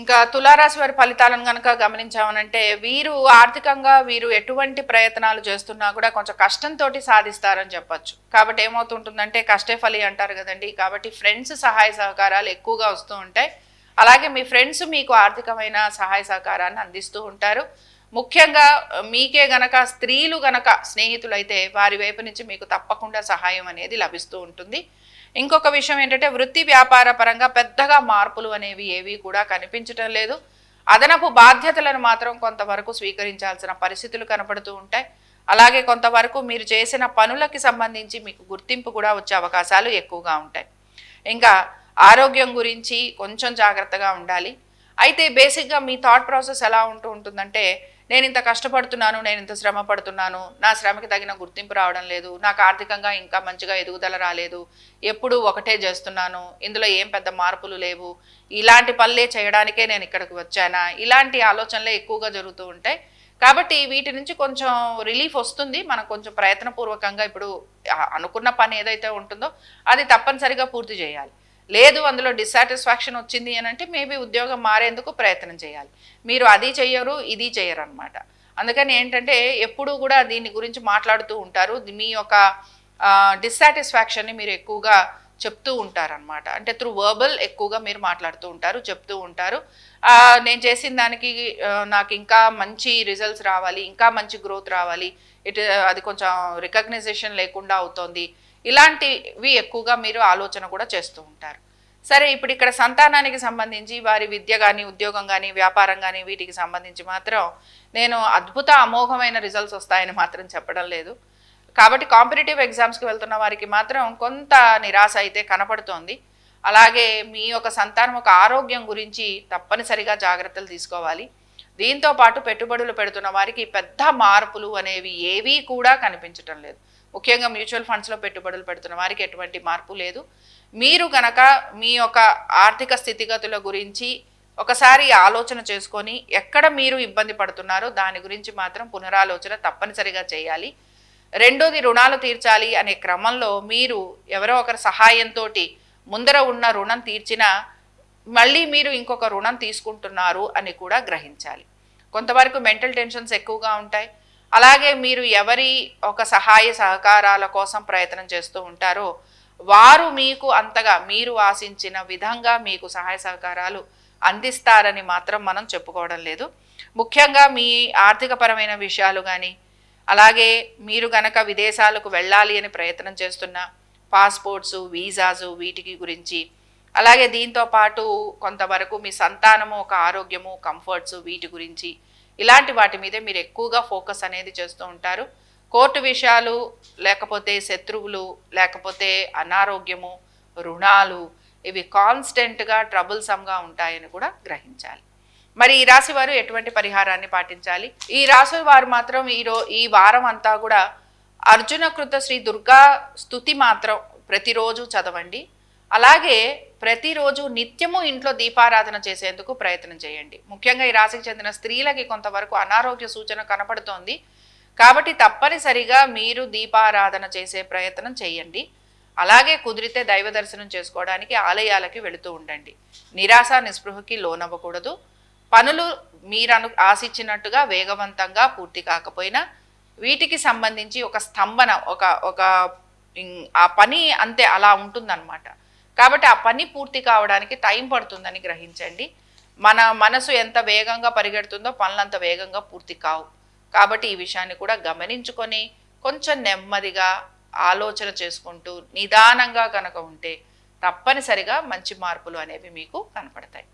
ఇంకా తులారాశి వారి ఫలితాలను కనుక గమనించామనంటే వీరు ఆర్థికంగా వీరు ఎటువంటి ప్రయత్నాలు చేస్తున్నా కూడా కొంచెం కష్టంతో సాధిస్తారని చెప్పచ్చు. కాబట్టి ఏమవుతుంటుందంటే కష్టే ఫలి అంటారు కదండి. కాబట్టి ఫ్రెండ్స్ సహాయ సహకారాలు ఎక్కువగా వస్తూ ఉంటాయి. అలాగే మీ ఫ్రెండ్స్ మీకు ఆర్థికమైన సహాయ సహకారాన్ని అందిస్తూ ఉంటారు. ముఖ్యంగా మీకే గనక స్త్రీలు గనక స్నేహితులైతే వారి వైపు నుంచి మీకు తప్పకుండా సహాయం అనేది లభిస్తూ ఉంటుంది. ఇంకొక విషయం ఏంటంటే వృత్తి వ్యాపార పరంగా పెద్దగా మార్పులు అనేవి ఏవి కూడా కనిపించటం లేదు. అదనపు బాధ్యతలను మాత్రం కొంతవరకు స్వీకరించాల్సిన పరిస్థితులు కనపడుతూ ఉంటాయి. అలాగే కొంతవరకు మీరు చేసిన పనులకి సంబంధించి మీకు గుర్తింపు కూడా వచ్చే అవకాశాలు ఎక్కువగా ఉంటాయి. ఇంకా ఆరోగ్యం గురించి కొంచెం జాగ్రత్తగా ఉండాలి. అయితే బేసిక్గా మీ థాట్ ప్రాసెస్ ఎలా ఉంటూ ఉంటుందంటే నేను ఇంత కష్టపడుతున్నాను నేను ఇంత శ్రమ పడుతున్నాను నా శ్రమకి తగిన గుర్తింపు రావడం లేదు నాకు ఆర్థికంగా ఇంకా మంచిగా ఎదుగుదల రాలేదు ఎప్పుడు ఒకటే చేస్తున్నాను ఇందులో ఏం పెద్ద మార్పులు లేవు ఇలాంటి పనులే చేయడానికే నేను ఇక్కడికి వచ్చానా? ఇలాంటి ఆలోచనలే ఎక్కువగా జరుగుతూ ఉంటాయి. కాబట్టి వీటి నుంచి కొంచెం రిలీఫ్ వస్తుంది మనం కొంచెం ప్రయత్నపూర్వకంగా ఇప్పుడు అనుకున్న పని ఏదైతే ఉంటుందో అది తప్పనిసరిగా పూర్తి చేయాలి. లేదు అందులో డిస్సాటిస్ఫాక్షన్ వచ్చింది అని అంటే మేబీ ఉద్యోగం మారేందుకు ప్రయత్నం చేయాలి. మీరు అది చెయ్యరు ఇది చెయ్యరు అనమాట అందుకని ఏంటంటే ఎప్పుడూ కూడా దీని గురించి మాట్లాడుతూ ఉంటారు. మీ యొక్క డిస్సాటిస్ఫాక్షన్ని మీరు ఎక్కువగా చెప్తూ ఉంటారనమాట అంటే త్రూ వర్బల్ ఎక్కువగా మీరు మాట్లాడుతూ ఉంటారు చెప్తూ ఉంటారు. నేను చేసిన దానికి నాకు ఇంకా మంచి రిజల్ట్స్ రావాలి ఇంకా మంచి గ్రోత్ రావాలి. ఇటు అది కొంచెం రికగ్నైజేషన్ లేకుండా అవుతోంది. ఇలాంటివి ఎక్కువగా మీరు ఆలోచన కూడా చేస్తూ ఉంటారు. సరే ఇప్పుడు ఇక్కడ సంతానానికి సంబంధించి వారి విద్య కానీ ఉద్యోగం కానీ వ్యాపారం కానీ వీటికి సంబంధించి మాత్రం నేను అద్భుత అమోఘమైన రిజల్ట్స్ వస్తాయని మాత్రం చెప్పడం లేదు. కాబట్టి కాంపిటేటివ్ ఎగ్జామ్స్కి వెళ్తున్న వారికి మాత్రం కొంత నిరాశ అయితే కనపడుతోంది. అలాగే మీ యొక్క సంతానం ఒక ఆరోగ్యం గురించి తప్పనిసరిగా జాగ్రత్తలు తీసుకోవాలి. దీంతో పాటు పెట్టుబడులు పెడుతున్న వారికి పెద్ద మార్పులు అనేవి ఏవీ కూడా కనిపించటం లేదు. ముఖ్యంగా మ్యూచువల్ ఫండ్స్లో పెట్టుబడులు పెడుతున్న వారికి ఎటువంటి మార్పు లేదు. మీరు కనుక మీ యొక్క ఆర్థిక స్థితిగతుల గురించి ఒకసారి ఆలోచన చేసుకొని ఎక్కడ మీరు ఇబ్బంది పడుతున్నారో దాని గురించి మాత్రం పునరాలోచన తప్పనిసరిగా చేయాలి. రెండోది రుణాలు తీర్చాలి అనే క్రమంలో మీరు ఎవరో ఒకరి సహాయంతో ముందర ఉన్న రుణం తీర్చినా మళ్ళీ మీరు ఇంకొక రుణం తీసుకుంటున్నారు అని కూడా గ్రహించాలి. కొంతవరకు మెంటల్ టెన్షన్స్ ఎక్కువగా ఉంటాయి. అలాగే మీరు ఎవరి ఒక సహాయ సహకారాల కోసం ప్రయత్నం చేస్తూ ఉంటారో వారు మీకు అంతగా మీరు ఆశించిన విధంగా మీకు సహాయ సహకారాలు అందిస్తారని మాత్రం మనం చెప్పుకోవడం లేదు. ముఖ్యంగా మీ ఆర్థికపరమైన విషయాలు కానీ అలాగే మీరు గనక విదేశాలకు వెళ్ళాలి అని ప్రయత్నం చేస్తున్న పాస్పోర్ట్స్ వీసాసు వీటికి గురించి అలాగే దీంతో పాటు కొంతవరకు మీ సంతానము ఒక ఆరోగ్యము కంఫర్ట్స్ వీటి గురించి ఇలాంటి వాటి మీదే మీరు ఎక్కువగా ఫోకస్ అనేది చేస్తూ ఉంటారు. కోర్టు విషయాలు లేకపోతే శత్రువులు లేకపోతే అనారోగ్యము రుణాలు ఇవి కాన్స్టెంట్గా ట్రబుల్సమ్గా ఉంటాయని కూడా గ్రహించాలి. మరి ఈ రాశి వారు ఎటువంటి పరిహారాన్ని పాటించాలి? ఈ రాశి వారు మాత్రం ఈ ఈ వారం అంతా కూడా అర్జున కృత శ్రీ దుర్గా స్థుతి మాత్రం ప్రతిరోజు చదవండి. అలాగే ప్రతిరోజు నిత్యము ఇంట్లో దీపారాధన చేసేందుకు ప్రయత్నం చేయండి. ముఖ్యంగా ఈ రాశికి చెందిన స్త్రీలకి కొంతవరకు అనారోగ్య సూచన కనపడుతోంది. కాబట్టి తప్పనిసరిగా మీరు దీపారాధన చేసే ప్రయత్నం చేయండి. అలాగే కుదిరితే దైవ దర్శనం చేసుకోవడానికి ఆలయాలకి వెళుతూ ఉండండి. నిరాశ నిస్పృహకి లోనవ్వకూడదు. పనులు మీరు అను ఆశించినట్టుగా వేగవంతంగా పూర్తి కాకపోయినా వీటికి సంబంధించి ఒక స్తంభన ఒక ఒక ఆ పని అంతే అలా ఉంటుందన్నమాట. కాబట్టి ఆ పని పూర్తి కావడానికి టైం పడుతుందని గ్రహించండి. మన మనసు ఎంత వేగంగా పరిగెడుతుందో పనులు అంత వేగంగా పూర్తి కావు. కాబట్టి ఈ విషయాన్ని కూడా గమనించుకొని కొంచెం నెమ్మదిగా ఆలోచన చేసుకుంటూ నిదానంగా కనుక ఉంటే తప్పనిసరిగా మంచి మార్పులు అనేవి మీకు కనపడతాయి.